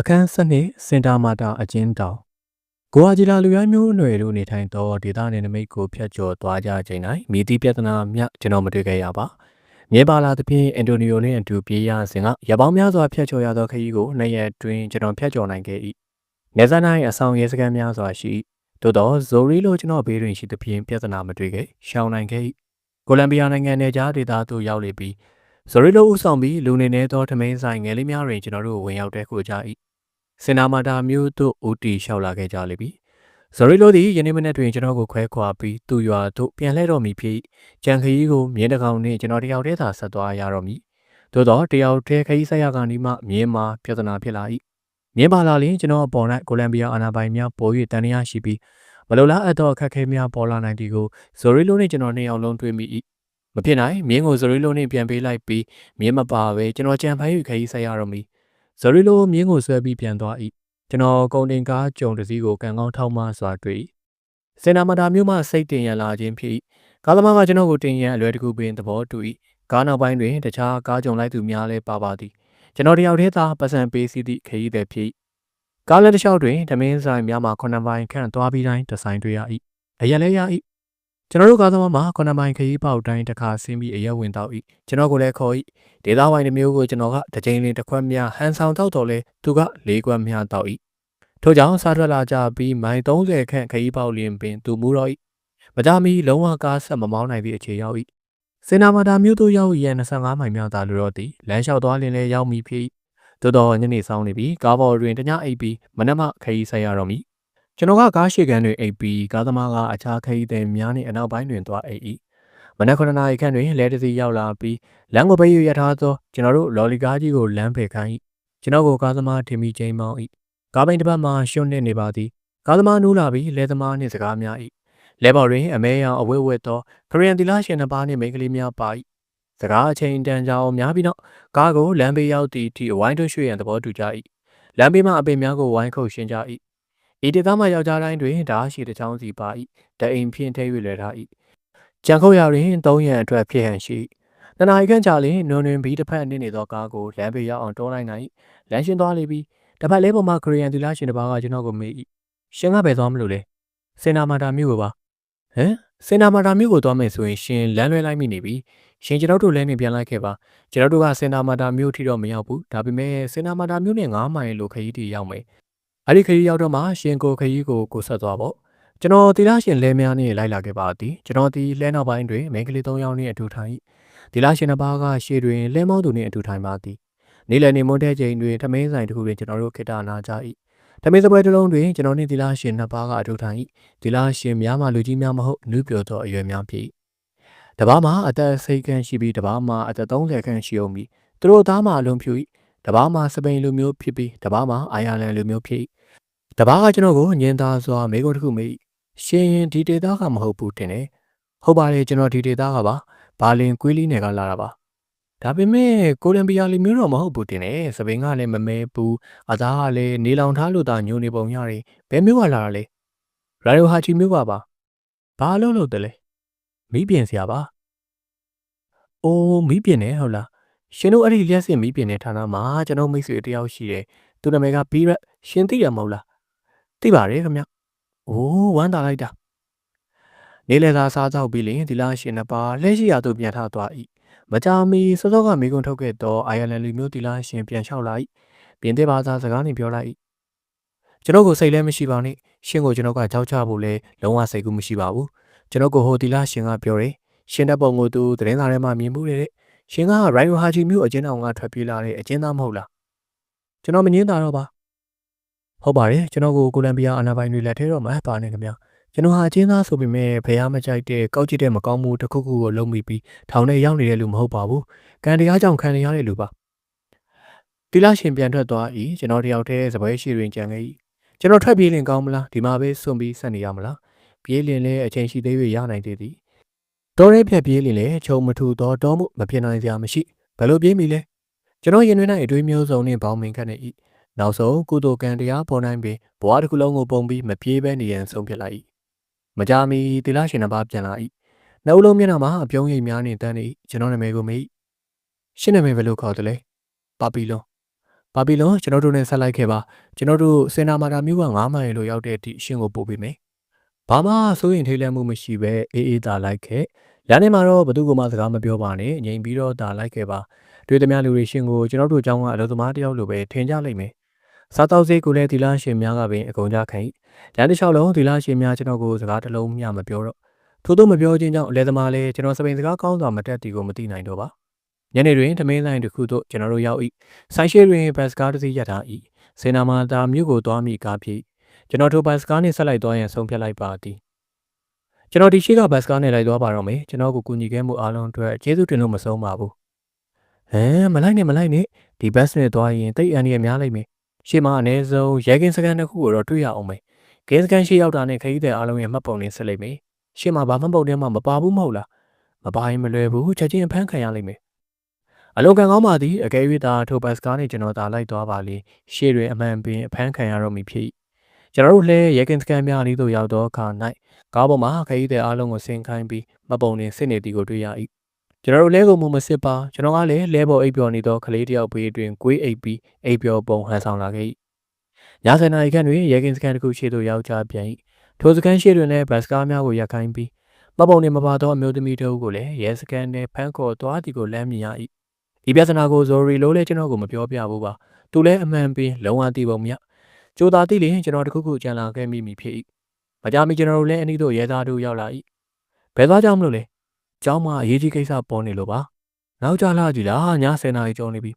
အခန်းစနစ်စင်တာမာတာအကျဉ်းတောင်ကိုဟာဂျီလာလူရိုင်းမျိုးအနွယ်တို့နေထိုင်သောဒေသနယ်နိမိတ်ကိုဖျက်ကျော်သွားကြချိန်၌မိသည့်ပြဿနာမြကျွန်တော်မတွေ့ခဲ့ရပါမြေပါလာသဖြင့်အန်တိုနီယိုနှင့်အတူပြေးရစဉ်ကရပောင်းများစွာဖျက်ကျော်ရသောခရီးကိုနှစ်ရက်တွင်ကျွန်တော်ဖျက်ကျော်နိုင်ခဲ့၏နေဇာနိုင်အဆောင်ရဲစခန်းများစွာရှိသို့သောဇိုရီလိုကျွန်တော်ဘေးတွင်ရှိသဖြင့်ပြဿနာမတွေ့ခဲ့ရှောင်နိုင်ခဲ့၏ကိုလံဘီယာနိုင်ငံနယ်ကြားဒေသသို့ရောက်လေပြီးဇိုရီလိုဦးဆောင်ပြီးလူနေနေသောထမင်းဆိုင်ငယ်လေးများတွင်ကျွန်တော်တို့ဝင်ရောက်တဲ့ခုကြ၏ စင်နာမာတာမျိုးတို့ဦးတီလျှောက်လာခဲ့ကြလိမ့်ပြီဇော်ရီလိုသည်ယနေ့မနေ့တွင်ကျွန်တော်ကိုခွဲခွာပြီးသူ့ရွာသို့ပြန်လှည့်တော်မူဖြစ်ကြံခရီးကိုမြင်းတကောင်နှင့်ကျွန်တော်တယောက်တည်းသာဆက်သွားရတော့မည်သို့တော့တယောက်တည်းခရီးဆက်ရကနေမှမြင်းမှာပြဿနာဖြစ်လာ၏မြင်းပါလာလျင်ကျွန်တော်အပေါ်၌ကိုလံဘီယာအာနာပိုင်များပေါ်၍တန်ရရှိပြီးမလိုလားအပ်သောအခက်အခဲများပေါ်လာနိုင်သည်ကိုဇော်ရီလိုနှင့်ကျွန်တော်နှစ်ယောက်လုံးတွေ့မိ၏မဖြစ်နိုင်မြင်းကိုဇော်ရီလိုနှင့်ပြန်ပေးလိုက်ပြီးမြင်းမပါပဲကျွန်တော်ကြံဖန်၍ခရီးဆက်ရတော့မည် ဇော်ရီလိုမြင်းကိုဆွဲပြီးပြန်သွား၏ကျွန်တော်ကုန်တင်ကားကြုံတစ်စီးကိုကန်ကောင်းထောက်မှစွာတွေ့စင်နာမတာမျိုးမှစိတ်တင်ရလာခြင်းဖြစ်ကားသမားကကျွန်တော်ကိုတင်ရန်အလွယ်တကူပင်သဘောတူ၏ကားနောက်ပိုင်းတွင်တခြားကားကြုံလိုက်သူများလည်းပါပါသည်ကျွန်တော်တယောက်တည်းသာပတ်စံပေးစီသည့်ခရီးသည်ဖြစ်ကားလက်တစ်လျှောက်တွင်ဓမင်းဆိုင်များမှခုနှစ်ပိုင်းခန့်သွားပြီးတိုင်းဒီဇိုင်းတွေ့ရ၏အရင်လည်းရ၏ ကျွန်တော်တို့ကားသမားမှာခုနှစ်ပိုင်းခရီးပေါက်တိုင်းတစ်ခါဆင်းပြီးအရက်ဝင်တော့၏ကျွန်တော်ကိုလည်းခေါ်၏ဒေသဝိုင်းတစ်မျိုးကိုကျွန်တော်ကတစ်ချိန်လင်းတစ်ခွက်များဟန်ဆောင်တော့တော်လဲသူကလေးခွက်များတော့၏ထို့ကြောင့်စားထွက်လာကြပြီးမိုင်30ခန့်ခရီးပေါက်လျင်ပင်သူမူတော့၏မကြမီလုံးဝကားဆက်မမောင်းနိုင်သည့်အခြေရောက်၏စင်နာမာတာမြို့သို့ရောက်ရန်25မိုင်မြောက်သာလိုတော့သည်လမ်းလျှောက်သွားလင်လဲရောက်မီဖြစ်သို့တော်ညနေဆောင်နေပြီးကားပေါ်တွင်တညအိပ်ပြီးမနက်မှခရီးဆက်ရတော့မည် ကျွန်တော်ကကားရှိကန်တွင်အိပ်ပြီးကားသမားကအခြားခရီးသည်များနှင့်အနောက်ပိုင်းတွင်သွားအိပ်၏မနက်9နာရီခန့်တွင်လဲတစီရောက်လာပြီးလမ်းကိုပိတ်ရထားသောကျွန်တော်တို့လော်လီကားကြီးကိုလမ်းဖယ်ခိုင်း၏ကျွန်တော်ကိုကားသမားထင်မိချိန်မောင်း၏ကားပိန်တစ်ပတ်မှရှွန့်နေနေပါသည်ကားသမားနူးလာပြီးလဲသမားနှင့်စကားများ၏လဲပေါ်တွင်အမဲရောင်အဝဲဝဲသောခရီးယန်တီလာရှင်နှစ်ပါးနှင့်မိန်းကလေးများပါ၏စကားအချိန်တန်ကြာအောင်များပြီးတော့ကားကိုလမ်းဘေးရောက်သည့်အထိအဝိုင်းတွင်းရွှေ့ရန်သဘောတူကြ၏လမ်းဘေးမှအပင်များကိုဝိုင်းခုတ်ရှင်းကြ၏ ဤဒေသမှယောက်ျားတိုင်းတွင်ဓာရှိတစ်ချောင်းစီပါ၏တအိမ်ဖြင့်ထဲ၍လွယ်ထား၏ကြံခုတ်ရာတွင်သုံးရန်အတွက်ဖြစ်ဟန်ရှိတနအီခန့်ကြာလျင်နွန်တွင်ဘီတစ်ဖက်နင်းနေသောကားကိုလမ်းဘေးရောက်အောင်တွန်းလိုက်နိုင်လမ်းရှင်းသွားလေပြီးတစ်ဖက်လဲပေါ်မှာခရီးယန်သူလားရှင်တစ်ပါးကကျွန်တော်ကိုမေး၏ရှင်ကဘယ်သွားမလို့လဲစင်နာမာတာမြို့ကိုပါဟမ်စင်နာမာတာမြို့ကိုသွားမယ်ဆိုရင်ရှင်လမ်းလွဲလိုက်မိနေပြီရှင်ကျွန်တော်တို့လဲနေပြန်လိုက်ခဲ့ပါကျွန်တော်တို့ကစင်နာမာတာမြို့ထိတော့မရောက်ဘူးဒါပေမဲ့စင်နာမာတာမြို့နဲ့9မိုင်လိုခရီးတီရောက်မယ် အဲ့ဒီခရီးရောက်တော့မှရှင်ကိုခရီးကိုကိုဆက်သွားပေါ့ကျွန်တော်တီလာရှင်လဲများနဲ့လိုက်လာခဲ့ပါသည်ကျွန်တော်ဒီလဲနောက်ပိုင်းတွင်မိန်းကလေး၃ယောက်နဲ့အတူထိုင်ဒီလာရှင်တစ်ပါးကရှေ့တွင်လဲမောင်းသူနှင့်အတူထိုင်ပါသည်နေလည်နေမွန်းတဲ့ချိန်တွင်ထမင်းဆိုင်တစ်ခုတွင်ကျွန်တော်တို့ခေတ္တနာကြ၏ထမင်းစပွဲတစ်လုံးတွင်ကျွန်တော်နှင့်ဒီလာရှင်နှစ်ပါးကအတူထိုင်၏ဒီလာရှင်များမှလူကြီးများမဟုတ်နုပြောသောအရွယ်များဖြစ်၏တပားမှာအသက်စိတ်ခန့်ရှိပြီးတပားမှာအသက်30ခန့်ရှိအောင်ပြီးသူတို့သားမှာအလုံးဖြူ၏တပားမှာစပိန်လူမျိုးဖြစ်ပြီးတပားမှာအိုင်ယာလန်လူမျိုးဖြစ်၏ တပားကကျွန်တော်ကိုညင်သားစွာမိကုန်းတစ်ခုမေးရှင်ရင်ဒီဒေတာကမဟုတ်ဘူးတင်တယ်ဟုတ်ပါတယ်ကျွန်တော်ဒီဒေတာကပါဘာလင်ကွေးလီနယ်ကလာတာပါဒါပေမဲ့ကိုလံဘီယာလူမျိုးတော့မဟုတ်ဘူးတင်တယ်စပိန်ကလည်းမမဲဘူးအသားကလည်းနေလောင်ထားလို့သာညိုနေပုံရတယ်ဘယ်မျိုးကလာတာလဲရာဒိုဟာချီမျိုးပါပါဘာလို့လို့တလဲမိပြင်စရာပါအိုးမိပြင်နေဟုတ်လားရှင်တို့အဲ့ဒီလျှက်စစ်မိပြင်နေဌာနမှာကျွန်တော်မိတ်ဆွေတယောက်ရှိတယ်သူနာမည်ကဘီရက်ရှင်သိရမဟုတ်လား သိပါတယ်ခင်ဗျအိုးဝမ်းသာလိုက်တာနေလေသာစားကြောက်ပြီးလင်ဒီလားရှင်နှစ်ပါးလက်ရှိရာသို့ပြန်ထသွား၏မကြာမီစောစောကမိကုံထုတ်ခဲ့သောအိုင်ယာလန်လူမျိုးတီလာရှင်ပြန်လျှောက်လာ၏ပြင်သစ်ဘာသာစကားနဲ့ပြောလိုက်၏ကျွန်တော်ကိုစိတ်လည်းမရှိပါနဲ့ရှင်ကိုကျွန်တော်ကကြောက်ချဖို့လည်းလုံးဝစိတ်ကူးမရှိပါဘူးကျွန်တော်ကိုဟိုတီလာရှင်ကပြောတယ်ရှင်တဲ့ပုံကိုသူသတင်းစာထဲမှာမြင်မှုတဲ့ရှင်ကရိုင်ယိုဟာဂျီမျိုးအကျဉ်းအောင်ကထွက်ပြေးလာတဲ့အကျဉ်းသားမဟုတ်လားကျွန်တော်မငင်းတာတော့ပါ ဟုတ်ပါတယ်ကျွန်တော်ကိုကိုလံဘီယာအာနာပိုင်တွေလက်ထဲတော့မပါနဲ့ခင်ဗျာကျွန်တော်ဟာအချင်းသားဆိုပေမဲ့ဖះမကြိုက်တဲ့ကောက်ကြည့်တဲ့မကောင်းမှုတစ်ခုခုကိုလုံးမိပြီးထောင်ထဲရောက်နေတဲ့လူမဟုတ်ပါဘူး။ကံတရားကြောင့်ခံရတဲ့လူပါ။တီလာရှင်ပြန်ထွက်သွား၏ကျွန်တော်တယောက်တည်းစပွဲရှိတွင်ကြံခဲ့၏ကျွန်တော်ထွက်ပြေးလင်ကောင်းမလားဒီမှာပဲစွန့်ပြီးဆက်နေရမလားပြေးလင်လဲအချိန်ရှိသေး၍ရနိုင်သေးသည်တော်ရဲဖြတ်ပြေးလင်လဲခြုံမထူသောတောမှုမဖြစ်နိုင်စရာမရှိဘယ်လိုပြေးမိလဲကျွန်တော်ရင်တွင်၌အတွေးမျိုးစုံနှင့်ဘောင်းမင်ခတ်နေ၏ နောက်ဆုံးကုသိုလ်ကံတရားပေါ်နိုင်ပြီးဘဝတစ်ခုလုံးကိုပုံပြီးမပြေးဘဲနေရန်ဆုံးဖြတ်လိုက်၏မကြမီသီလရှင်နှစ်ပါးပြန်လာ၏နှုတ်လုံးမျက်နှာမှာအပြုံးရိပ်များနှင့်တန်းနေကျွန်တော်နာမည်ကိုမေးရှင်းနာမည်ဘယ်လိုခေါ်တယ်လဲပါပီလွန်ပဘာဘီလွန်ကျွန်တော်တို့နဲ့ဆက်လိုက်ခဲ့ပါကျွန်တော်တို့စင်နာမာတာမြို့က9မိုင်လို့ရောက်တဲ့အထိအရှင်းကိုပို့ပေးမယ်ဘာမှစိုးရင်ထိတ်လန့်မှုမရှိပဲအေးအေးသာလိုက်ခဲ့လမ်းထဲမှာတော့ဘသူကမှစကားမပြောပါနဲ့ငြိမ်ပြီးတော့သာလိုက်ခဲ့ပါတွေ့သမျှလူတွေရှင်ကိုကျွန်တော်တို့အကြောင်းကအလုပ်သမားတယောက်လိုပဲထင်ကြလိမ့်မယ် စားတောက်စိတ်ကိုလည်းဒီလားရှင်များကပင်အကုန်ကြခိုင်လမ်းတစ်လျှောက်လုံးဒီလားရှင်များကျွန်တော်ကိုစကားတစ်လုံးမျှမပြောတော့ထို့သောမပြောခြင်းကြောင့်အလဲသမားလည်းကျွန်တော်စပိန်စကားကောင်းစွာမတက်တီကိုမသိနိုင်တော့ပါညနေတွင်သမင်းဆိုင်တစ်ခုသို့ကျွန်တော်တို့ရောက်၏ဆိုင်ရှိတွင်ဘတ်စကားတစ်စီးရထား၏စေနာမာတာမြို့ကိုသွားမိကားဖြစ်ကျွန်တော်တို့ဘတ်စကားနှင့်ဆက်လိုက်သွားရန်ဆုံးဖြတ်လိုက်ပါသည်ကျွန်တော်ဒီရှိကဘတ်စကားနဲ့လိုက်သွားပါတော့မယ်ကျွန်တော်ကိုကူညီခဲ့မှုအားလုံးအတွက်ကျေးဇူးတင်လို့မဆုံးပါဘူးဟမ်မလိုက်နဲ့မလိုက်နဲ့ဒီဘတ်နဲ့သွားရင်တိတ်အန်ရများလိုက်မယ် ရှေ့မှာအနည်းဆုံးရဲကင်းစကန်တစ်ခုကိုတော့တွေ့ရအောင်မယ်ကင်းစကန်ရှိရောက်တာနဲ့ခရီးသည်အားလုံးရဲ့မှတ်ပုံနဲ့ဆက်လိုက်မယ်ရှေ့မှာဘာမှမပုံထဲမှာမပါဘူးမဟုတ်လားမပါရင်မလွယ်ဘူးချက်ချင်းအဖမ်းခံရလိမ့်မယ်အလွန်ကံကောင်းပါသည်အကယ်၍သာထိုဘတ်စကားနဲ့ကျွန်တော်သာလိုက်သွားပါလေရှေ့တွင်အမှန်ပင်အဖမ်းခံရတော့မည်ဖြစ်ကျွန်တော်တို့လည်းရဲကင်းစကန်များအနည်းသို့ရောက်သောအခါ၌ကားပေါ်မှာခရီးသည်အားလုံးကိုဆင်ခိုင်းပြီးမပုံနှင့်စစ်နေသည်ကိုတွေ့ရ၏ ကျွန်တော်တို့လဲကိုမှုမစစ်ပါကျွန်တော်ကလည်းလဲပေါ်အိပ်ပျော်နေသောကလေးတယောက်ဘေးအတွင်ကွေးအိပ်ပြီးအိပ်ပျော်ပုံဟန်ဆောင်လာခဲ့၏ညစနာရီခန့်တွင်ရဲကင်းစကန်တစ်ခုရှေ့သို့ရောက်ကြပြန်၏ထိုစကန်ရှေ့တွင်လည်းဘတ်စကားများကိုရပ်ခိုင်းပြီးမပုံနှင့်မပါသောအမျိုးသမီးတို့ကိုလည်းရဲစကန်နှင့်ဖမ်းခေါ်သွားသည်ကိုလမ်းမြင်ရ၏ဒီပြဿနာကိုဇော်ရီလိုလည်းကျွန်တော်ကိုမပြောပြဘူးပါသူလည်းအမှန်ပင်လုံးဝသိပုံမရကြိုသာသိလျင်ကျွန်တော်တခုခုကြံလာခဲ့မိမိဖြစ်၏မကြမီကျွန်တော်တို့လည်းအနည်းတို့ရဲသားတို့ရောက်လာ၏ဘယ်သွားကြောင်းမလို့လဲ ကျောင်းမှာအရေးကြီးကိစ္စပေါ်နေလို့ပါနောက်ကြလာကြည့်လားည10နာရီကျော်နေပြီ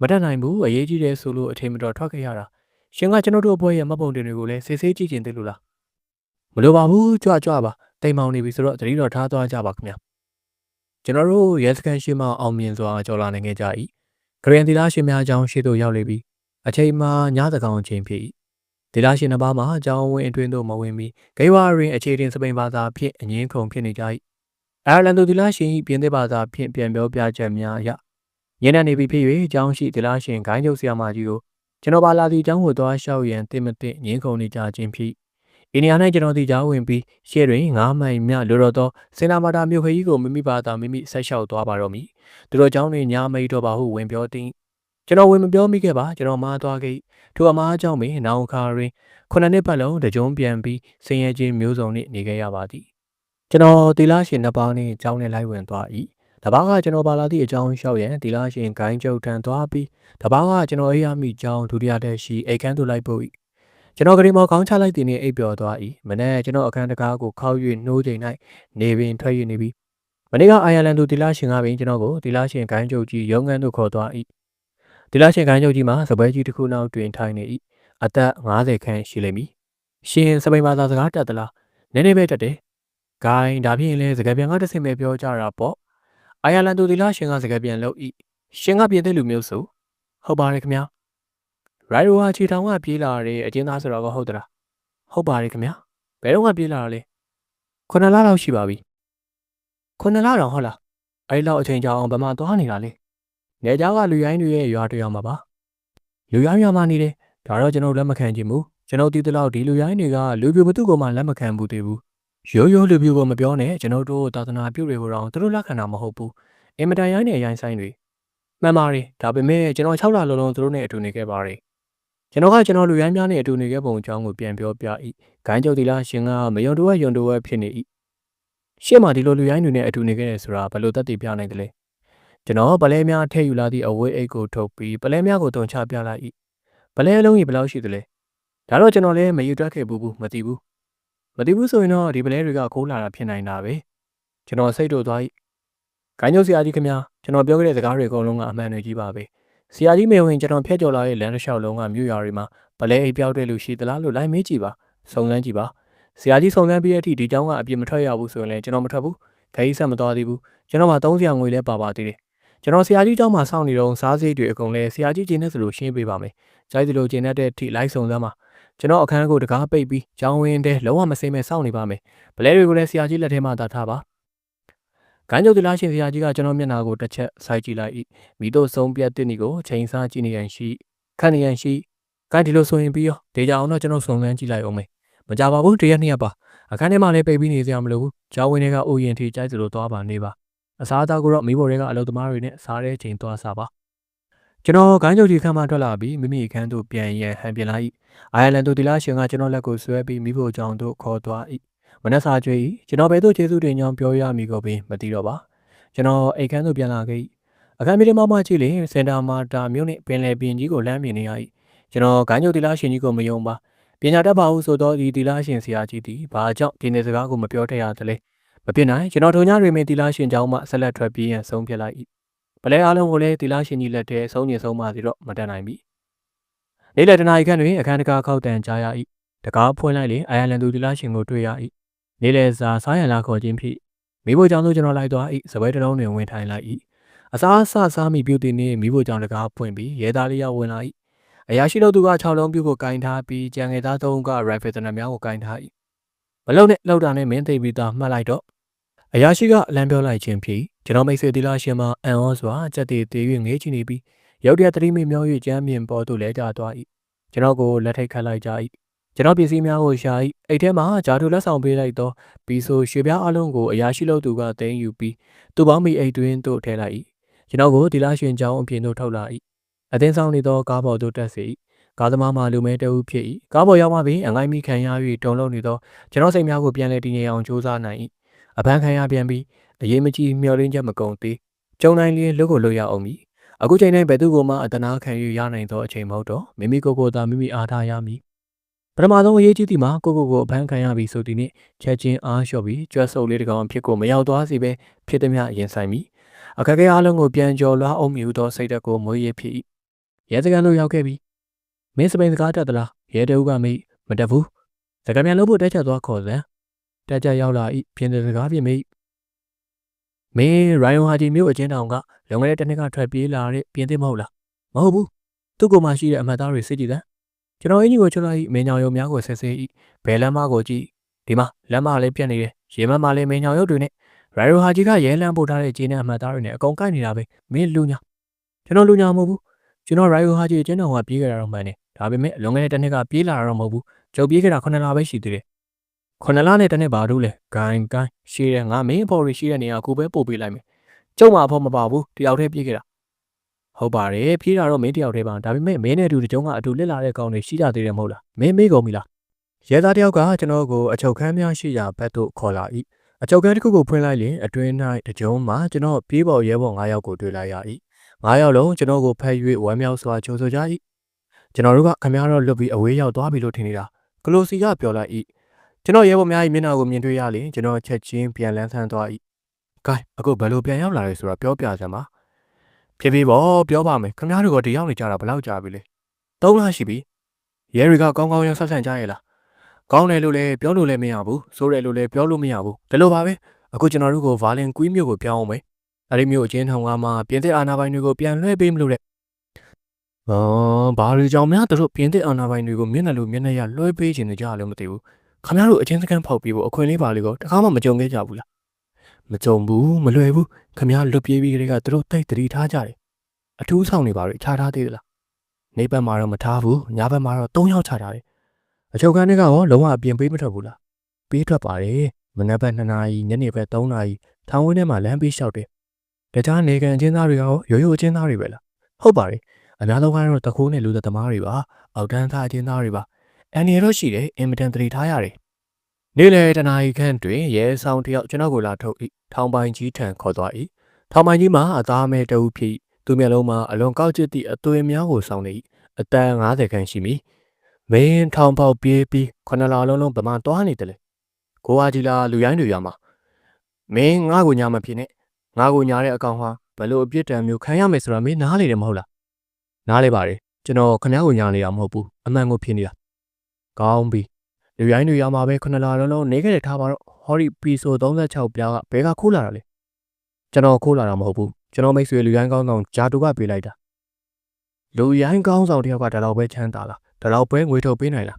မတတ်နိုင်ဘူးအရေးကြီးတယ်ဆိုလို့အထင်မတော်ထွက်ခဲ့ရတာရှင်ကကျွန်တော်တို့အဖွဲရဲ့မပုံတင်တွေကိုလည်းစစ်ဆေးကြည့်ကျင်သေးလို့လားမလိုပါဘူးကြွကြွပါတိမ်မောင်နေပြီဆိုတော့တတိတော်ထားသွားကြပါခင်ဗျာကျွန်တော်တို့ရဲစခန်းရှိမှအောင်မြင်စွာကြော်လာနိုင်ခဲ့ကြ၏ဂရန်ဒီလာရှင်များအကြောင်းရှိသို့ရောက်လေပြီအချိန်မှာညသကောင်အချိန်ဖြစ်၏ဒီလာရှင်နှစ်ပါးမှာအကြောင်းဝင်အတွင်းသို့မဝင်မီဂိဝါရင်အခြေတင်စပိန်ဘာသာဖြင့်အငင်းခုန်ဖြစ်နေကြ၏ အာရလန်သူဒီလာရှင်၏ပြင်သစ်ဘာသာဖြင့်ပြန်ပြောပြချက်များအရညနေနေပြီဖြစ်၍အကြောင်းရှိဒီလာရှင်ဂိုင်းရုပ်ဆရာမကြီးကိုကျွန်တော်ပါလာသည့်အကြောင်းကိုသွားလျှောက်ရန်တင်မတင်ငင်းခုန်နေကြခြင်းဖြစ်အိန္ဒိယ၌ကျွန်တော်ဒီကြောင်းဝင်ပြီးရှေ့တွင်၅မိုင်မြလိုတော်သောစင်နာမာတာမြို့ခရီးကိုမိမိဘာသာမိမိဆက်လျှောက်သွားပါတော့မည်သူတို့ကြောင်းတွင်ညာမိတ်တော်ပါဟုဝင်ပြောသည်ကျွန်တော်ဝင်မပြောမိခဲ့ပါကျွန်တော်မားသွားခဲ့ထိုအမားအကြောင်းပင်နောင်ခါတွင်ခုနှစ်နှစ်ပတ်လုံးတကြုံပြန်ပြီးဆင်းရဲခြင်းမျိုးစုံနှင့်နေခဲ့ရပါသည် ကျွန်တော်တီလာရှင်နှစ်ပါးနှင့်အကြောင်းနဲ့လိုက်ဝင်သွား၏တပားကကျွန်တော်ပါလာသည့်အကြောင်းလျှောက်ရန်တီလာရှင်ဂိုင်းကျုပ်ထံသွားပြီးတပားကကျွန်တော်အေးရမိကြောင်းဒုတိယတက်ရှိအိတ်ခမ်းသို့လိုက်ပို့၏ကျွန်တော်ကလေးမောခေါင်းချလိုက်သည်နှင့်အိပ်ပျော်သွား၏မနေ့ကျွန်တော်အခန်းတကားကိုခောက်၍နှိုးချိန်၌နေပင်ထွက်၍နေပြီမနေ့ကအိုင်ယာလန်သူတီလာရှင်ကပင်ကျွန်တော်ကိုတီလာရှင်ဂိုင်းကျုပ်ကြီးရုံးခန်းသို့ခေါ်သွား၏တီလာရှင်ဂိုင်းကျုပ်ကြီးမှာစပွဲကြီးတစ်ခုနောက်တွင်ထိုင်နေ၏အသက်50ခန့်ရှိလိမ့်မည်ရှင်စပိန်ဘာသာစကားတတ်သလားနည်းနည်းပဲတတ်တယ် ဂိုင်းဒါဖြင့်လည်းစကားပြန်ကတစ်စင်ပဲပြောကြတာပေါ့အိုင်ယာလန်သူတီလာရှင်ကစကားပြန်လုပ်၏ရှင်ကပြင်တဲ့လူမျိုးဆိုဟုတ်ပါတယ်ခင်ဗျာရိုင်ရိုဟာခြေထောင်ကပြေးလာတဲ့အကျဉ်းသားဆိုတော့ဟုတ်သလားဟုတ်ပါတယ်ခင်ဗျာဘယ်တော့မှပြေးလာတာလဲခုနှစ်လလောက်ရှိပါပြီခုနှစ်လတော့ဟုတ်လားအဲ့လောက်အချိန်ကြာအောင်ဗမာသွားနေတာလေနေကြားကလူရိုင်းတွေရဲ့ရွာတရွာမှာပါလူရိုင်းရွာမှာနေတယ်ဒါတော့ကျွန်တော်လက်မခံချင်ဘူးကျွန်တော်တီးတလောက်ဒီလူရိုင်းတွေကလူပြိုဘသူ့ကိုမှလက်မခံဘူးသေးဘူး ရိုးရိုးလူပြိုကိုမပြောနဲ့ကျွန်တော်တို့သာသနာပြုတွေကိုတော့သူတို့လက်ခံတာမဟုတ်ဘူးအင်မတန်ရိုင်းနဲ့ရိုင်းဆိုင်တွေမှန်ပါတယ်ဒါပေမဲ့ကျွန်တော်6လလုံးလုံးသူတို့နဲ့အတူနေခဲ့ပါတယ်ကျွန်တော်ကကျွန်တော်လူရိုင်းများနဲ့အတူနေခဲ့ပုံအကြောင်းကိုပြန်ပြောပြ၏ဂိုင်းကျုပ်တီလာရှင်ကမယုံတော့ယုံတော့ဖြစ်နေ၏ရှေ့မှာဒီလိုလူရိုင်းတွေနဲ့အတူနေခဲ့တယ်ဆိုတာဘယ်လိုသက်သေပြနိုင်တယ်လဲကျွန်တော်ပလဲများထည့်ယူလာသည့်အဝေးအိတ်ကိုထုတ်ပြီးပလဲများကိုတုံချပြလိုက်၏ပလဲလုံးကြီးဘယ်လောက်ရှိသလဲဒါတော့ကျွန်တော်လည်းမယူတွက်ခဲ့ဘူးဘူးမသိဘူး မသိဘူးဆိုရင်တော့ဒီပလဲတွေကခိုးလာတာဖြစ်နိုင်တာပဲကျွန်တော်စိတ်တို့သွား၏ခိုင်းညုတ်ဆရာကြီးခင်ဗျာကျွန်တော်ပြောခဲ့တဲ့စကားတွေအကုန်လုံးကအမှန်တွေကြီးပါပဲဆရာကြီးမေဝင်ကျွန်တော်ဖျက်ကျော်လာတဲ့လမ်းတစ်လျှောက်လုံးကမြို့ရွာတွေမှာပလဲအိပ်ပြောက်တဲ့လူရှိသလားလို့လိုက်မေးကြည့်ပါစုံစမ်းကြည့်ပါဆရာကြီးစုံစမ်းပြီးတဲ့အထိဒီเจ้าကအပြစ်မထွက်ရဘူးဆိုရင်လည်းကျွန်တော်မထွက်ဘူးခရီးဆက်မသွားသေးဘူးကျွန်တော်မှ300ငွေလဲပါပါသေးတယ်ကျွန်တော်ဆရာကြီးเจ้าမှာစောင့်နေတော့စားစိတ်တွေအကုန်လဲဆရာကြီးကျင်းနေသလိုရှင်းပေးပါမယ်ကြိုက်သလိုကျင်းတဲ့အထိလိုက်စုံစမ်းပါ ကျွန်တော်အခန်းကိုတကားပိတ်ပြီးကျောင်းဝင်းထဲလုံးဝမစိမ့်မဲ့စောင့်နေပါမယ်ပလဲတွေကိုလည်းဆရာကြီးလက်ထဲမှာတာထားပါဂန်းကျုပ်တလားရှင်ဆရာကြီးကကျွန်တော်မျက်နှာကိုတစ်ချက်ဆိုက်ကြည့်လိုက်၏မိတို့ဆုံးပြတ်တဲ့နီကိုချိန်စားကြည့်နေရန်ရှိခန့်နေရန်ရှိဂန်းဒီလိုဆိုရင်ပြီးရောဒေကြအောင်တော့ကျွန်တော်စုံစမ်းကြည့်လိုက်အောင်မယ်မကြပါဘူးတရက်နှစ်ရက်ပါအခန်းထဲမှာလည်းပိတ်ပြီးနေစရာမလိုဘူးကျောင်းဝင်းထဲကအိုရင်ထိကြိုက်သလိုသွားပါနေပါအစားအသောက်ကိုတော့မိဘတွေကအလုပ်သမားတွေနဲ့စားတဲ့ချိန်သွားစားပါ ကျွန်တော်ဂိုင်းချုပ်ကြီးခန်းမှထွက်လာပြီးမိမိအခန်းသို့ပြန်ရန်ဟန်ပြင်လိုက်၏အိုင်ယာလန်သို့တီလာရှင်ကကျွန်တော်လက်ကိုဆွဲပြီးမိဖို့ကြောင့်သို့ခေါ်သွား၏မနက်စာကျွေး၏ကျွန်တော်ဘယ်သို့ကျေးဇူးတင်ကြောင်းပြောရမည်ကိုပင်မသိတော့ပါကျွန်တော်အိမ်ခန်းသို့ပြန်လာခဲ့၏အခန်းပြေးမှမှကြည့်လျင်စင်တာမာတာမြို့နှင့်ပင်လယ်ပြင်ကြီးကိုလမ်းမြင်နေရ၏ကျွန်တော်ဂိုင်းချုပ်တီလာရှင်ကြီးကိုမယုံပါပညာတတ်ပါဟုဆိုသောဒီတီလာရှင်ဆရာကြီးသည်ဘာကြောင့်ဒီနေစကားကိုမပြောထည့်ရသလဲမဖြစ်နိုင်ကျွန်တော်ထုံညတွင်ပင်တီလာရှင်ကြောင်းမှဆက်လက်ထွက်ပြေးရန်ဆုံးဖြတ်လိုက်၏ ပလဲအားလုံးကိုလည်းတီလာရှင်ကြီးလက်ထဲဆုံးညင်ဆုံးမစီတော့မတတ်နိုင်ပြီနေ့လယ်တနာရီခန့်တွင်အခန်းတကာခောက်တန်ကြားရ၏တကားဖွင့်လိုက်လေအိုင်ယာလန်သူတီလာရှင်ကိုတွေ့ရ၏နေ့လယ်စာစားရန်လာခေါ်ခြင်းဖြစ်မိဖို့ကြောင့်သို့ကျွန်တော်လိုက်သွား၏စပွဲတစ်လုံးတွင်ဝင်ထိုင်လိုက်၏အစားအစာစားမိပြုတ်တင်နေမိဖို့ကြောင့်တကားဖွင့်ပြီးရဲသားလေးယောက်ဝင်လာ၏အရာရှိတို့သူက6လုံးပြုတ်ကိုကင်ထားပြီးကြံငယ်သားသုံးကရိုင်ဖယ်တနများကိုကင်ထား၏မလုံနဲ့လောက်တာနဲ့မင်းသိပြီးသားမှတ်လိုက်တော့အရာရှိကအလံပြောလိုက်ခြင်းဖြစ် ကျွန်တော်မိတ်ဆွေတီလာရှင်မှာအန်ဩစွာစက်တည်တည်၍ငေးချနေပြီးရုတ်တရက်သတိမိမျော၍ကြမ်းမြင်ပေါ်သို့လဲကျသွား၏ကျွန်တော်ကိုလက်ထိတ်ခတ်လိုက်ကြ၏ကျွန်တော်ပစ္စည်းများကိုရှာ၏အိတ်ထဲမှာဂျာတူလက်ဆောင်ပေးလိုက်သောဘီဆိုရွှေပြားအလုံးကိုအရာရှိလို့သူကသိမ်းယူပြီးသူ့ပေါင်းမိအိတ်တွင်သို့ထည့်လိုက်၏ကျွန်တော်ကိုတီလာရှင်ကျောင်းအပြင်သို့ထုတ်လာ၏အသင်းဆောင်နေသောကားပေါ်သို့တက်စေ၏ကားသမားမှလူမဲတအုပ်ဖြစ်၏ကားပေါ်ရောက်မှပင်အငိုင်းမိခံရ၍တုံလုံးနေသောကျွန်တော်စိတ်များကိုပြန်လည်တည်ငြိမ်အောင်ကြိုးစားနိုင်၏အပန်းခံရပြန်ပြီး အရေးမကြီးမျောလင်းချက်မကုန်သေးကျုံနိုင်လျင်လွတ်ကိုလွတ်ရအောင်မည်အခုချိန်တိုင်းဘယ်သူကမှအတနာခံယူရနိုင်သောအချိန်မဟုတ်တော့မိမိကိုယ်ကိုယ်သာမိမိအားထားရမည်ပထမဆုံးအရေးကြီးသည်မှာကိုကိုကိုအဖမ်းခံရပြီဆိုသည်နှင့်ချက်ချင်းအားလျှော့ပြီးကြွက်ဆုပ်လေးတစ်ကောင်ဖြစ်ကိုမရောက်သွားစေပဲဖြစ်သည်များရင်ဆိုင်မိအခက်အခဲအလုံးကိုပြန်ကျော်လွှားအောင်မြူသောစိတ်ဓာတ်ကိုမွေးရဖြစ်၏ရဲစကန်တို့ရောက်ခဲ့ပြီမင်းစပိန်စကားတက်သလားရဲတအုပ်ကမိမတက်ဘူးစကားပြန်လို့ဖို့တက်ချက်သွားခေါ်စမ်းတက်ချက်ရောက်လာ၏ပြင်တဲ့စကားပြင်မိ မင်းရိုင်ယွန်ဟာဂျီမြို့အချင်းတောင်ကလွန်ခဲ့တဲ့တစ်နှစ်ကထွက်ပြေးလာတဲ့ပြင်းသစ်မဟုတ်လားမဟုတ်ဘူးသူ့ကိုယ်မှရှိတဲ့အမှတ်သားတွေစစ်ကြည့်တယ်ကျွန်တော်အင်းကြီးကိုချွတ်လိုက်မင်းညောင်ရုံများကိုဆက်ဆဲ၏ဘယ်လမ်းမကိုကြည့်ဒီမှာလမ်းမလေးပြတ်နေတယ်ရေမမလေးမင်းညောင်ရုပ်တွေနဲ့ရိုင်ယွန်ဟာဂျီကရဲလမ်းပို့ထားတဲ့ဂျင်းနဲ့အမှတ်သားတွေနဲ့အကုန်ကိုက်နေတာပဲမင်းလူညာကျွန်တော်လူညာမဟုတ်ဘူးကျွန်တော်ရိုင်ယွန်ဟာဂျီအချင်းတောင်ကပြေးကြတာတော့မှန်တယ်ဒါပေမဲ့လွန်ခဲ့တဲ့တစ်နှစ်ကပြေးလာတာတော့မဟုတ်ဘူးကျုပ်ပြေးခဲ့တာ9လပဲရှိသေးတယ် ခုနှစ်လနဲ့တစ်နှစ်ပါတို့လေဂိုင်းဂိုင်းရှိတယ်ငါမင်းအဖော်ရီရှိတဲ့နေရာကိုပဲပို့ပေးလိုက်မယ်ကျုံမအဖော်မပါဘူးတယောက်တည်းပြေးခဲ့တာဟုတ်ပါတယ်ပြေးတာတော့မင်းတယောက်တည်းပါဒါပေမဲ့မင်းနဲ့အတူတကြုံကအတူလစ်လာတဲ့ကောင်တွေရှိကြသေးတယ်မဟုတ်လားမင်းမေးကုန်ပြီလားရဲသားတယောက်ကကျွန်တော်ကိုအချုပ်ခန်းများရှိရာဘက်သို့ခေါ်လာ၏အချုပ်ခန်းတစ်ခုကိုဖွင့်လိုက်ရင်အတွင်း၌တကြုံမှာကျွန်တော်ပြေးပေါ်ရဲပေါ်9ယောက်ကိုတွေ့လိုက်ရ၏9ယောက်လုံးကျွန်တော်ကိုဖက်၍ဝမ်းမြောက်စွာကြိုဆိုကြ၏ကျွန်တော်တို့ကခမည်းတော်လွတ်ပြီးအဝေးရောက်သွားပြီလို့ထင်နေတာကလိုစီကပြောလိုက်၏ ကျွန်တော်ရဲဘော်များ၏မျက်နှာကိုမြင်တွေ့ရလေကျွန်တော်ချက်ချင်းပြန်လန်းဆန်းသွား၏ဂိုင်းအခုဘယ်လိုပြန်ရောက်လာလဲဆိုတာပြောပြစမ်းပါဖြည်းဖြည်းပေါ့ပြောပါမယ်ခင်ဗျားတို့ကတယောက်နေကြတာဘယ်လောက်ကြာပြီလဲသုံးလရှိပြီရဲတွေကကောင်းကောင်းရဆက်ဆန်ကြရဲ့လားကောင်းတယ်လို့လည်းပြောလို့လည်းမရဘူးဆိုတယ်လို့လည်းပြောလို့မရဘူးဒီလိုပါပဲအခုကျွန်တော်တို့ကိုဗာလင်ကွီးမြို့ကိုပြောင်းအောင်မယ်အဲ့ဒီမြို့အချင်းထောင်ကမှပြင်သစ်အာဏာပိုင်တွေကိုပြန်လွှဲပေးမလို့တဲ့အော်ဘာလို့ကြောင်များတို့ပြင်သစ်အာဏာပိုင်တွေကိုမျက်နှာလိုမျက်နှာရလွှဲပေးခြင်းကြလို့မသိဘူး ခမရတို့အချင်းစကန်ဖောက်ပြီးဖို့အခွင့်လေးပါလေးကိုတခါမှမကြုံခဲ့ကြဘူးလားမကြုံဘူးမလွယ်ဘူးခမရလွတ်ပြေးပြီးကလေးကသူတို့တိတ်တတိထားကြတယ်အထူးဆောင်နေပါလို့ခြားထားသေးသလားနေဘက်မှာတော့မထားဘူးညဘက်မှာတော့၃ယောက်ခြားထားတယ်အချုပ်ခန်းတွေကရောလုံးဝအပြင်ပေးမထွက်ဘူးလားပေးထွက်ပါတယ်မနက်ဘက်2နာရီညနေဘက်3နာရီထောင်ဝင်းထဲမှာလမ်းပေးလျှောက်တယ်တခြားနေကန်အချင်းသားတွေရောရိုးရိုးအချင်းသားတွေပဲလားဟုတ်ပါတယ်အများဆုံးကတော့တခိုးနဲ့လူသက်သမားတွေပါအောက်တန်းသားအချင်းသားတွေပါ အန်ရီတော့ရှိတယ်အင်မတန်တတိထားရတယ်နေ့လယ်တနာရီခန့်တွင်ရဲဆောင်တယောက်ကျွန်တော်ကိုလာထုတ်၏ထောင်ပိုင်ကြီးထံခေါ်သွား၏ထောင်ပိုင်ကြီးမှာအသားမဲတအုပ်ဖြစ်သူမျက်လုံးမှာအလွန်ကောက်ကျစ်သည့်အသွင်များကိုဆောင်နေ၏အတန်90ခန့်ရှိမည်မင်းထောင်ပေါက်ပြေးပြီးခဏလာလုံးလုံးဗမာသွားနေတယ်လေကိုဝါကြီးလာလူရိုင်းတွေရမှာမင်းငါ့ကိုညာမဖြစ်နဲ့ငါ့ကိုညာတဲ့အကောင်ဟာဘယ်လိုအပြစ်ဒဏ်မျိုးခံရမယ်ဆိုတာမင်းနားလေတယ်မဟုတ်လားနားလေပါတယ်ကျွန်တော်ခဏကိုညာနေတာမဟုတ်ဘူးအမှန်ကိုဖြစ်နေတာ ကောင်းပြီလူရိုင်းတွေရမှာပဲခုနလာလုံးလုံးနေခဲ့တဲ့ထားပါတော့ဟောဒီပီဆို36ပြားကဘဲကခိုးလာတာလေကျွန်တော်ခိုးလာတာမဟုတ်ဘူးကျွန်တော်မိတ်ဆွေလူရိုင်းကောင်းဆောင်ဂျာတူကပေးလိုက်တာလူရိုင်းကောင်းဆောင်တယောက်ကဒါတော့ပဲချမ်းသာလားဒါတော့ပဲငွေထုတ်ပေးနိုင်လား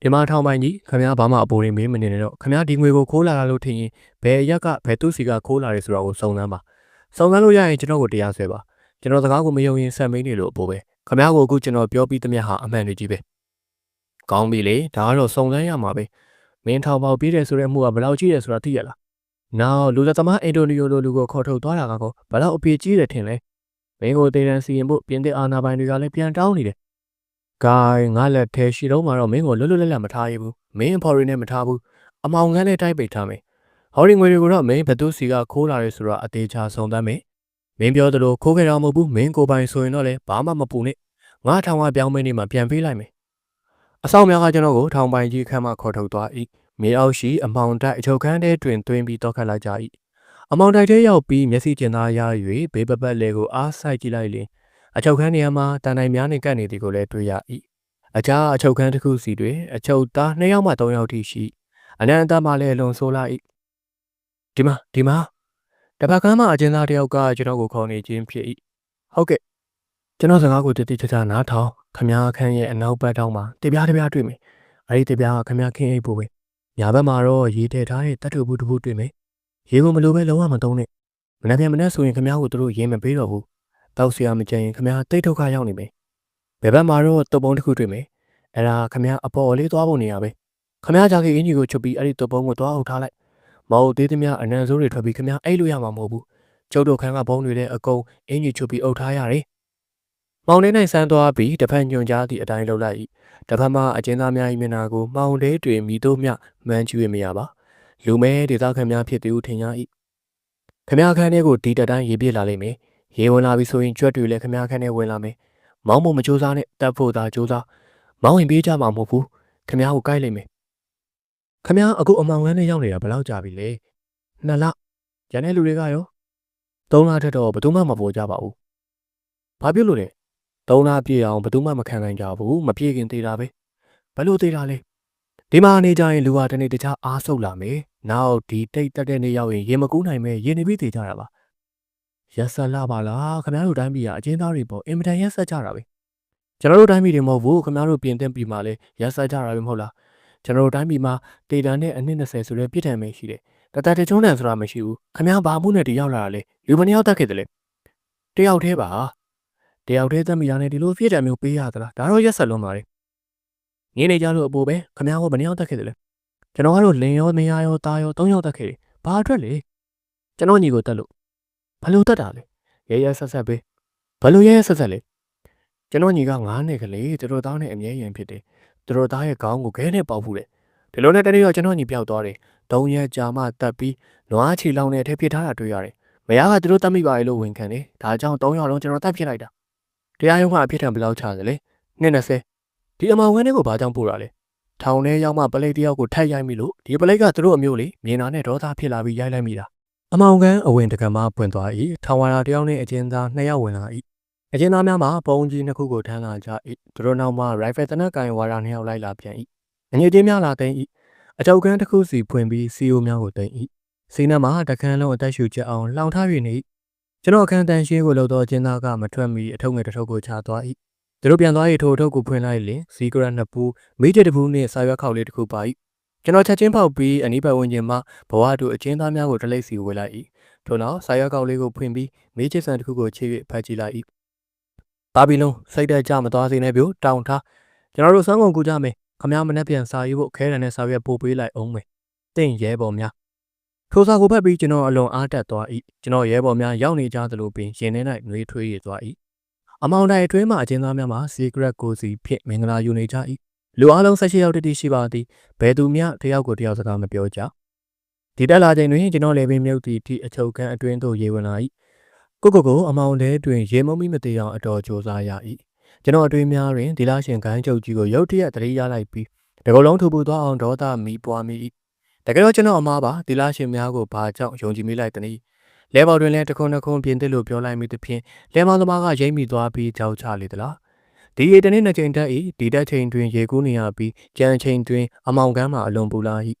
ဒီမှာထောင်ပိုင်ကြီးခင်ဗျားဘာမှအပေါ်ရင်မေးမနေနဲ့တော့ခင်ဗျားဒီငွေကိုခိုးလာတာလို့ထင်ရင်ဘယ်ရက်ကဘယ်သူစီကခိုးလာတယ်ဆိုတာကိုစုံစမ်းပါစုံစမ်းလို့ရရင်ကျွန်တော်ကိုတရားဆွဲပါကျွန်တော်စကားကိုမယုံရင်ဆက်မေးနေလို့အပေါ်ပဲခင်ဗျားကိုအခုကျွန်တော်ပြောပြီးသမျှဟာအမှန်တွေကြီးပဲ ကောင်းပြီလေဒါကတော့စုံစမ်းရမှာပဲမင်းထောင်ပေါက်ပြေးတယ်ဆိုတဲ့အမှုကဘယ်လောက်ကြီးတယ်ဆိုတာသိရလားနောက်လူသက်သမားအင်တိုနီယိုလိုလူကိုခေါ်ထုတ်သွားတာကတော့ဘယ်လောက်အပြေကြီးတယ်ထင်လဲမင်းကိုတေးတန်းစီရင်ဖို့ပြင်သစ်အာဏာပိုင်တွေကလည်းပြန်တောင်းနေတယ်။ဂိုင်းငါလက်ထဲရှိတော့မှတော့မင်းကိုလွတ်လွတ်လပ်လပ်မထားရဘူး။မင်းအဖော်ရီနဲ့မထားဘူး။အမောင်ကန်းနဲ့တိုက်ပိတ်ထားမယ်။ဟော်ရီငွေတွေကိုတော့မင်းဘသူစီကခိုးလာရဲဆိုတော့အသေးချာဆုံးသမ်းမယ်။မင်းပြောသလိုခိုးခဲ့တာမဟုတ်ဘူး။မင်းကိုယ်ပိုင်ဆိုရင်တော့လည်းဘာမှမပူနဲ့။ငါထောင်ကပြောင်းမင်းနေမှပြန်ပေးလိုက်မယ်။ အဆောင်များကကျွန်တော်ကိုထောင်ပိုင်ကြီးခန်းမှခေါ်ထုတ်သွား၏။မြေအောက်ရှိအမောင်တိုက်အချုပ်ခန်းထဲတွင်တွင်ပြီးတော့ခတ်လိုက်ကြ၏။အမောင်တိုက်ထဲရောက်ပြီးမျက်စိကျင်သားရ၍ဘေးပပတ်လေကိုအားဆိုင်ကြည့်လိုက်လျင်အချုပ်ခန်းနေရာမှာတန်တိုင်များနှင့်ကပ်နေသည်ကိုလည်းတွေ့ရ၏။အခြားအချုပ်ခန်းတစ်ခုစီတွင်အချုပ်သား2ယောက်မှ3ယောက်ထိရှိအနန္တမှလည်းလွန်ဆိုးလာ၏။ဒီမှာဒီမှာတပတ်ကမ်းမှာအကျဉ်းသားတစ်ယောက်ကကျွန်တော်ကိုခေါ်နေခြင်းဖြစ်၏။ဟုတ်ကဲ့ ကျွန်တော်စကားကိုတည်တည်ချာချာနားထောင်ခမားခန်းရဲ့အနောက်ဘက်တောင်းမှာတပြားတပြားတွေ့မယ်။အဲဒီတပြားကခမားခင်းအိပ်ဖို့ပဲ။ညာဘက်မှာတော့ရေထည့်ထားတဲ့တတ်တူဘူးတစ်ခုတွေ့မယ်။ရေကိုမလိုပဲလုံးဝမသုံးနဲ့။မနေ့ပြန်မနေ့ဆိုရင်ခမားကိုသူတို့ရေမပေးတော့ဘူး။တောက်ဆရာမကြရင်ခမားတိတ်ထုတ်ခါရောက်နေမယ်။ဘယ်ဘက်မှာတော့တုပ်ပုံးတစ်ခုတွေ့မယ်။အဲ့ဒါခမားအပေါ်လေးသွားဖို့နေရပဲ။ခမားကြာကြီးအင်ကြီးကိုချုပ်ပြီးအဲ့ဒီတုပ်ပုံးကိုသွားအုပ်ထားလိုက်။မဟုတ်သေးသမျှအနံဆိုးတွေထွက်ပြီးခမားအိတ်လို့ရမှာမဟုတ်ဘူး။ကျုပ်တို့ခန်းကဘုံတွေတဲ့အကုန်အင်ကြီးချုပ်ပြီးအုပ်ထားရတယ်။ မောင်လေးနိုင်ဆန်းသွားပြီးတစ်ဖက်ညွန်ကြားသည့်အတိုင်းလှုပ်လိုက်၏တစ်ဖက်မှာအကျဉ်းသားများ၏မျက်နှာကိုမှောင်လေးတွင်မိတို့မျှမှန်းကျူရမရပါလူမဲဒေသခံများဖြစ်သည်ဟုထင်ရ၏ခမရခန်းထဲကိုဒီတတိုင်းရေးပြလာလိမ့်မယ်ရေဝင်လာပြီဆိုရင်ကြွက်တွေလည်းခမရခန်းထဲဝင်လာမယ်မောင်းမမကြိုးစားနဲ့တက်ဖို့သာကြိုးစားမောင်းရင်ပြေးကြမှာမဟုတ်ဘူးခမရကိုကိုက်လိမ့်မယ်ခမရအခုအမောင်ကန်းနဲ့ရောက်နေတာဘယ်လောက်ကြာပြီလဲနှစ်လကျန်တဲ့လူတွေကရောသုံးလထက်တော့ဘယ်သူမှမပေါ်ကြပါဘူးဘာဖြစ်လို့လဲ သုံးလပြည့်အောင်ဘယ်သူမှမခံနိုင်ကြဘူးမပြည့်ခင်သေးတာပဲဘယ်လိုသေးတာလဲဒီမှာနေကြရင်လူဟာတနေ့တခြားအားဆုပ်လာမယ်နောက်ဒီတိတ်တက်တဲ့နေ့ရောက်ရင်ရေမကူးနိုင်မဲရေနေပြီးသေးကြတာပါရက်ဆက်လာပါလားခင်ဗျားတို့တိုင်းပြည်ကအချင်းသားတွေပေါ့အင်မတန်ရက်ဆက်ကြတာပဲကျွန်တော်တို့တိုင်းပြည်တွေမဟုတ်ဘူးခင်ဗျားတို့ပြင်သင့်ပြည်မှာလဲရက်ဆက်ကြတာပဲမဟုတ်လားကျွန်တော်တို့တိုင်းပြည်မှာတေတန်နဲ့အနည်း20ဆိုတဲ့ပြစ်ဒဏ်ပဲရှိတယ်တတတချုံးတန်ဆိုတာမရှိဘူးခင်ဗျားဘာမှုနဲ့တရောက်လာတာလဲလူမနှစ်ယောက်တက်ခဲ့တယ်လေတယောက်သေးပါ တယောက်တည်းသက်မိတာနဲ့ဒီလိုပြည့်တယ်မျိုးပေးရသလားဒါတော့ရက်ဆက်လုံးပါလေငင်းနေကြလို့အပေါ်ပဲခမ ्या ကိုဘယ်နှယောက်တက်ခဲ့တယ်လဲကျွန်တော်ကတော့လင်ရောမယားရောသားရော၃ယောက်တက်ခဲ့တယ်ဘာအတွက်လဲကျွန်တော်ညီကိုတက်လို့ဘယ်လိုတက်တာလဲရဲရဲဆက်ဆက်ပဲဘယ်လိုရဲရဲဆက်ဆက်လဲကျွန်တော်ညီက9နှစ်ကလေးသူတို့သားနဲ့အမြဲရင်ဖြစ်တယ်သူတို့သားရဲ့ခေါင်းကိုခဲနဲ့ပေါက်ဖူးတယ်ဒီလိုနဲ့တနေ့တော့ကျွန်တော်ညီပြောက်သွားတယ်၃ရက်ကြာမှတက်ပြီးနွားချီလောင်နဲ့ထဲပြစ်ထားတာတွေ့ရတယ်မယားကသူတို့တတ်မိပါလေလို့ဝန်ခံတယ်ဒါကြောင့်၃ယောက်လုံးကျွန်တော်တက်ဖြစ်လိုက်တာ တရားရုံးကအဖြစ်ထံဘယ်လောက်ချတယ်လဲ220ဒီအမောင်ဝန်းလေးကိုဘာကြောင့်ပို့တာလဲထောင်ထဲရောက်မှပလိတ်တယောက်ကိုထက်ရိုက်မိလို့ဒီပလိတ်ကသူတို့အမျိုးလေးမြင်နာနဲ့ဒေါသဖြစ်လာပြီးရိုက်လိုက်မိတာအမောင်ကန်းအဝင်တကမှပွင့်သွား၏ထောင်ဝါရာတယောက်နဲ့အကျဉ်းသားနှစ်ယောက်ဝင်လာ၏အကျဉ်းသားများမှာပုံကြီးနှစ်ခုကိုထမ်းလာကြ၏သူတို့နောက်မှာရိုင်ဖယ်တနက်ကင်ဝါရာနှစ်ယောက်လိုက်လာပြန်၏အငြိတင်းများလာသိမ်း၏အတောက်ကန်းတစ်ခုစီဖွင့်ပြီးစီယိုများကိုသိမ်း၏စီးနှမှာတကန်းလုံးအသက်ရှူချက်အောင်လောင်ထား၍နေ၏ ကျွန်တော်အခန်းတန်ရှင်းကိုလှုပ်တော့အကျဉ်းသားကမထွက်မီအထုပ်ငယ်တစ်ထုပ်ကိုချသွား၏သူတို့ပြန်သွား၍ထိုအထုပ်ကိုဖွင့်လိုက်လျင်စီကရက်နှစ်ပူးမိတဲ့တစ်ပူးနှင့်စာရွက်ခေါက်လေးတစ်ခုပါ၏ကျွန်တော်ချက်ချင်းပေါက်ပြီးအနီးပတ်ဝန်းကျင်မှာဘဝတူအချင်းသားများကိုတလိပ်စီဝေလိုက်၏ထို့နောက်စာရွက်ခေါက်လေးကိုဖွင့်ပြီးမိချစ်ဆန်တစ်ခုကိုချေ၍ဖတ်ကြည့်လိုက်၏ဘာဘီလုံးစိတ်တက်ကြမသွားစေနဲ့ပြိုတောင်းထားကျွန်တော်တို့စမ်းကုန်ကူကြမယ်ခမ ्या မနဲ့ပြန်စာရေးဖို့ခဲရံနဲ့စာရွက်ပို့ပေးလိုက်အောင်မယ်တင့်ရဲပေါ်များ ထိုစာကိုဖတ်ပြီးကျွန်တော်အလွန်အားတက်သွား၏ကျွန်တော်ရဲဘော်များရောက်နေကြသလိုပင်ရင်ထဲ၌နှွေးထွေးရသွား၏အမောင်တိုင်အတွင်းမှအကျဉ်းသားများမှာ secret ကိုစီဖြင့်မင်္ဂလာယူနေကြ၏လူအလုံး16ယောက်တတိရှိပါသည်ဘယ်သူမျှတယောက်ကိုတယောက်စကားမပြောကြဒီတက်လာချိန်တွင်ကျွန်တော်လည်းပင်မြုပ်သည့်ထိအချုပ်ခန်းအတွင်းသို့ရေဝင်လာ၏ကိုကိုကိုအမောင်ထဲတွင်ရေမုံမိမတည်အောင်အတော်ကြိုးစားရ၏ကျွန်တော်အတွင်းများတွင်ဒီလာရှင်ခိုင်းချုပ်ကြီးကိုရုတ်တရက်တတိရလိုက်ပြီးတကုံလုံးထူပူသွားအောင်ဒေါသမီးပွားမိ၏ တကယ်တော့ကျွန်တော်အမားပါဒီလားရှင်များကိုဘာကြောင့်ယုံကြည်မိလိုက်တနည်းလဲပေါတွင်လည်းတခုံတခုံပြင်သစ်လို့ပြောလိုက်မိသဖြင့်လဲမောင်သမားကရိမ့်မိသွားပြီးကြောက်ချလေသလားဒီရေတနေ့နှစ်ချိန်တက်၏ဒီတက်ချိန်တွင်ရေကူးနေရပြီးကြံချိန်တွင်အမောင်ကမ်းမှာအလွန်ပူလာ၏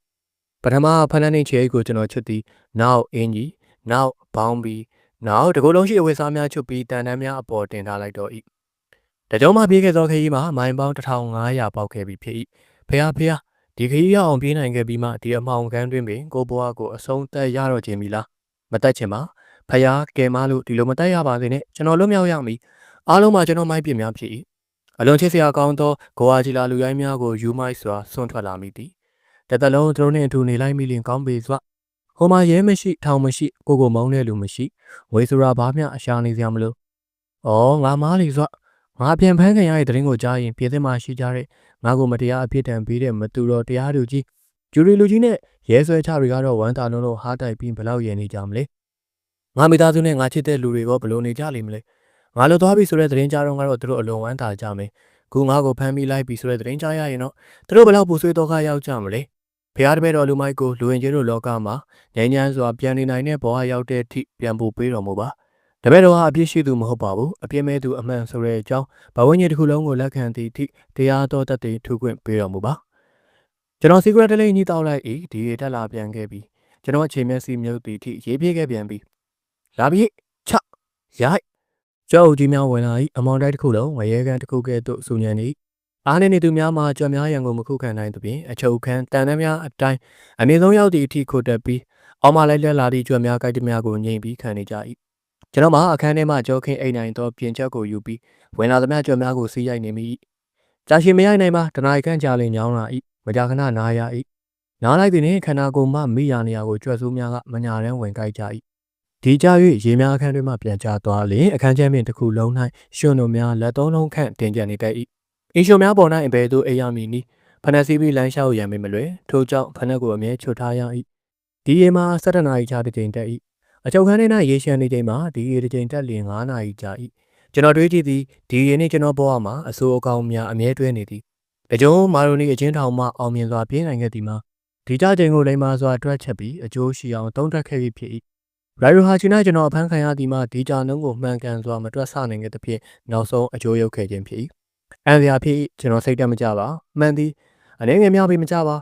ပထမဖနန်းနေချေကိုကျွန်တော်ချစ်သည်နောက်အင်းကြီးနောက်ဘောင်းပြီးနောက်တကူလုံးရှိအဝတ်စားများချုပ်ပြီးတန်တန်းများအပေါ်တင်ထားလိုက်တော့၏တကြုံမှပြေးခဲ့သောခရီးမှာမိုင်ပေါင်း1500ပေါက်ခဲ့ပြီဖြစ်၏ဖះဖះ ဒီခရီးရအောင်ပြေးနိုင်ခဲ့ပြီးမှဒီအမောင်ကန်းတွင်ပင်ကိုဘွားကိုအဆုံးသက်ရတော့ခြင်းပြီလားမတက်ချင်ပါဖယားကဲမလို့ဒီလိုမတက်ရပါစေနဲ့ကျွန်တော်လွတ်မြောက်ရမည်အားလုံးမှာကျွန်တော်မိုက်ပြများဖြစ်၏အလွန်ချစ်စရာကောင်းသောဂိုအာဂျီလာလူရိုင်းများကိုယူမိုက်စွာဆွန့်ထွက်လာမိသည်တသက်လုံးသူတို့နှင့်အတူနေလိုက်မိလျင်ကောင်းပေစွာဟိုမှာရဲမရှိထောင်မရှိကိုကိုမုန်းတဲ့လူမရှိဝေဆိုတာဘာမျှအရှာနေစရာမလို။အော်ငါမားလီဆို ငါပြန်ဖမ်းခံရတဲ့တရင်ကိုကြားရင်ပြည်သက်မှရှိကြတဲ့ငါကိုမတရားအဖြစ်တံပေးတဲ့မတူတော်တရားသူကြီးဂျူရီလူကြီးနဲ့ရဲဆွဲချတွေကတော့ဝမ်းတာလုံးလုံးဟားတိုက်ပြီးဘလောက်ရည်နေကြမလဲ။ငါမိသားစုနဲ့ငါချစ်တဲ့လူတွေကဘယ်လိုနေကြလိမ့်မလဲ။ငါလိုသွားပြီဆိုတဲ့တရင်ကြားတော့ကတော့သူတို့အလွန်ဝမ်းတာကြမယ်။ခုငါကိုဖမ်းပြီးလိုက်ပြီဆိုတဲ့တရင်ကြားရရင်တော့သူတို့ဘလောက်ပူဆွေးတော့ခရောက်ကြမလဲ။ဖျားတပည့်တော်လူမိုက်ကိုလူဝင်ကျဲတို့လောကမှာငြိမ်းချမ်းစွာပြန်နေနိုင်တဲ့ဘဝရောက်တဲ့အထိပြန်ပို့ပေးတော်မူပါ။ တပည့်တော်ဟာအပြစ်ရှိသူမဟုတ်ပါဘူး။အပြစ်မဲ့သူအမှန်ဆိုတဲ့အကြောင်းဘဝညစ်တစ်ခုလုံးကိုလက်ခံသည့်အထိတရားတော်တတ်တဲ့ထုခွင့်ပေးတော်မူပါ။ကျွန်တော် secret တလေးညှိတောက်လိုက်၏ဒီတက်လာပြန်ခဲ့ပြီ။ကျွန်တော်အချိန်မျက်စိမြုပ်သည့်အထိရေးပြေးခဲ့ပြန်ပြီ။လာပြီချရိုက်ကျောက်ကြီးများဝင်လာ၏အမောင်တိုက်တစ်ခုလုံးဝရဲကန်တစ်ခုကဲ့သို့စူညံ၏အားနေနေသူများမှာကြွများရန်ကိုမခုခံနိုင်သဖြင့်အချုပ်ခန်းတန်တန်းများအတိုင်းအမြင့်ဆုံးရောက်သည့်အထိခုတ်တက်ပြီးအောက်မှလိုက်လက်လာသည့်ကြွများကိုက်တများကိုငြိမ်ပြီးခံနေကြ၏ ကျွန်တော်မှအခန်းထဲမှကြောခင်းအိမ်နိုင်သောပြင်ချက်ကိုယူပြီးဝင်လာသမျှကြွများကိုစီးရိုက်နေမိ၏ကြာရှည်မရိုက်နိုင်မှတနအိခန့်ကြာလင်ညောင်းလာ၏မကြာခဏနားရ၏နားလိုက်သည်နှင့်ခန္ဓာကိုယ်မှမိယာနေရာကိုကြွက်စိုးများကမညာရန်ဝင်ကြိုက်ကြ၏ဒီကြ၍ရေများအခန်းတွင်မှပြန်ကျသွားလျင်အခန်းချမ်းပင်တစ်ခုလုံး၌ရွှွန်တို့များလက်သုံးလုံးခန့်တင်ကျန်နေတတ်၏အင်းရှုံများပေါ်၌အဘယ်သို့အိပ်ရမည်နည်းဖနက်စီးပြီးလမ်းလျှောက်ရန်မေမလွယ်ထို့ကြောင့်ဖနက်ကိုအမြဲချွတ်ထားရ၏ဒီရေမှာ၁၇နာရီချတစ်ကြိမ်တက်၏ အချုပ်ခန်းထဲ၌ရေရှမ်းနေချိန်မှာဒီရေတစ်ကြိမ်တက်လျင်9နာရီကြာ၏ကျွန်တော်တွေးကြည့်သည်ဒီရေနှင့်ကျွန်တော်ဘဝမှာအဆိုးအကောင်များအမြဲတွဲနေသည်အကျုံးမာရိုနီအချင်းထောင်မှအောင်မြင်စွာပြေးနိုင်ခဲ့သည်မှာဒီကြချိန်ကိုလိမ္မာစွာတွက်ချက်ပြီးအကျိုးရှိအောင်သုံးသပ်ခဲ့ပြီးဖြစ်၏ရိုင်ရိုဟာချီနာကျွန်တော်အဖမ်းခံရသည်မှာဒီကြနှုံးကိုမှန်ကန်စွာမတွက်ဆနိုင်ခဲ့သဖြင့်နောက်ဆုံးအကျိုးရုပ်ခဲ့ခြင်းဖြစ်၏အန်စရာဖြစ်၏ကျွန်တော်စိတ်တက်မကြပါမှန်သည်အနေငယ်များပြီးမကြပါ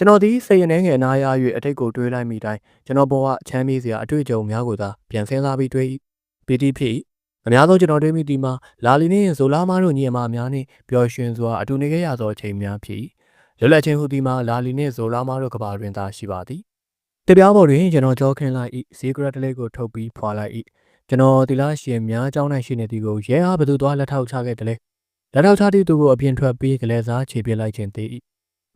ကျွန်တော်ဒီစိတ်အနေငယ်အနာရ၍အတိတ်ကိုတွေးလိုက်မိတိုင်းကျွန်တော်ဘဝချမ်းမြေ့စရာအတွေ့အကြုံများကိုသာပြန်ဆင်းစားပြီးတွေး၏ပီတိဖြစ်၏အများဆုံးကျွန်တော်တွေးမိဒီမှာလာလီနှင့်ဇိုလာမားတို့ညီအမများနှင့်ပျော်ရွှင်စွာအတူနေခဲ့ရသောအချိန်များဖြစ်လွတ်လပ်ခြင်းဟူသည်မှာလာလီနှင့်ဇိုလာမားတို့ကဘာတွင်သာရှိပါသည်တပြားပေါ်တွင်ကျွန်တော်ကြောခင်းလိုက်၏ဇီဂရက်တလေးကိုထုတ်ပြီးဖွာလိုက်၏ကျွန်တော်ဒီလားရှင်များအကြောင်း၌ရှိနေသည်ကိုရဲအားဘသူသွားလက်ထောက်ချခဲ့တယ်လေလက်ထောက်ချသည့်သူကိုအပြင်ထွက်ပြီးကလေးစားခြေပြလိုက်ခြင်းသေး၏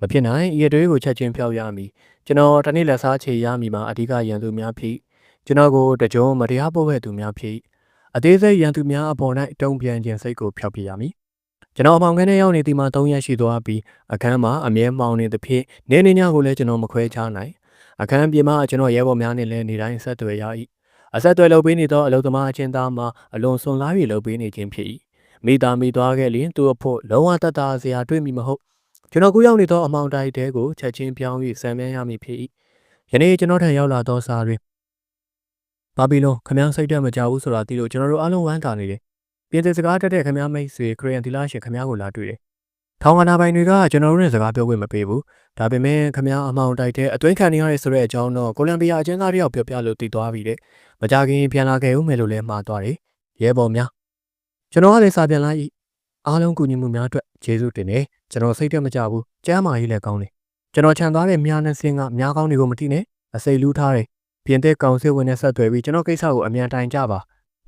မဖြစ်နိုင်ဤအတွေးကိုချက်ချင်းဖျောက်ရမည်ကျွန်တော်တနေ့လက်စားခြေရမည်မှာအဓိကရန်သူများဖြစ်ကျွန်တော်ကိုတကြုံမတရားပို့ခဲ့သူများဖြစ်အသေးစိတ်ရန်သူများအပေါ်၌တုံ့ပြန်ခြင်းစိတ်ကိုဖျောက်ပြရမည်ကျွန်တော်အမောင်ခန်းထဲရောက်နေသည်မှာ၃ရက်ရှိသွားပြီးအခန်းမှာအမြဲမှောင်နေသဖြင့်နေနေညကိုလည်းကျွန်တော်မခွဲခြားနိုင်အခန်းပြင်မှာကျွန်တော်ရဲဘော်များနဲ့လည်းနေတိုင်းဆက်သွယ်ရ၏အဆက်သွယ်လုပ်ပေးနေသောအလုပ်သမားအချင်းသားမှာအလွန်စွန်လား၍လုပ်ပေးနေခြင်းဖြစ်၏မိသားမိသွားခဲ့လျင်သူ့အဖို့လုံးဝတတ်တာစရာတွေ့မိမဟုတ် ကျွန်တော်ကူရောက်နေသောအမောင်တိုက်တဲကိုချက်ချင်းပြောင်း၍ဆံမြန်းရမည်ဖြစ်၏ယနေ့ကျွန်တော်ထံရောက်လာသောစာတွင်ဘာဘီလုံခမန်းစိတ်တက်မကြဘူးဆိုတာသိလို့ကျွန်တော်တို့အားလုံးဝမ်းသာနေတယ်ပြင်သစ်စကားတက်တဲ့ခမန်းမိတ်ဆွေခရီးယန်ဒီလာရှင်ခမန်းကိုလာတွေ့တယ်ထောင်ကနာပိုင်တွေကကျွန်တော်တို့နဲ့စကားပြောခွင့်မပေးဘူးဒါပေမဲ့ခမည်းအမောင်တိုက်တဲ့အသွင်းခံနေရတဲ့ဆိုတဲ့အကြောင်းတော့ကိုလံဘီယာအကျဉ်းသားတယောက်ပြောပြလို့တည်သွားပြီတဲ့မကြခင်ပြန်လာခဲ့ဦးမယ်လို့လည်းမှားသွားတယ်ရဲဘော်များကျွန်တော်ကလည်းစာပြန်လိုက် အားလုံးကူညီမှုများအတွက်ကျေးဇူးတင်တယ်ကျွန်တော်စိတ်တက်မကြဘူးကျမ်းမာရေးလည်းကောင်းတယ်ကျွန်တော်ခြံသွားတဲ့မြားနဲ့ဆင်းကမြားကောင်းတွေကိုမတိနဲ့အစိတ်လူးထားတယ်ပြင်တဲ့ကောင်စစ်ဝင်နဲ့ဆက်သွယ်ပြီးကျွန်တော်ကိစ္စကိုအမြန်တိုင်ကြပါ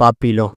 ပါပီလွန်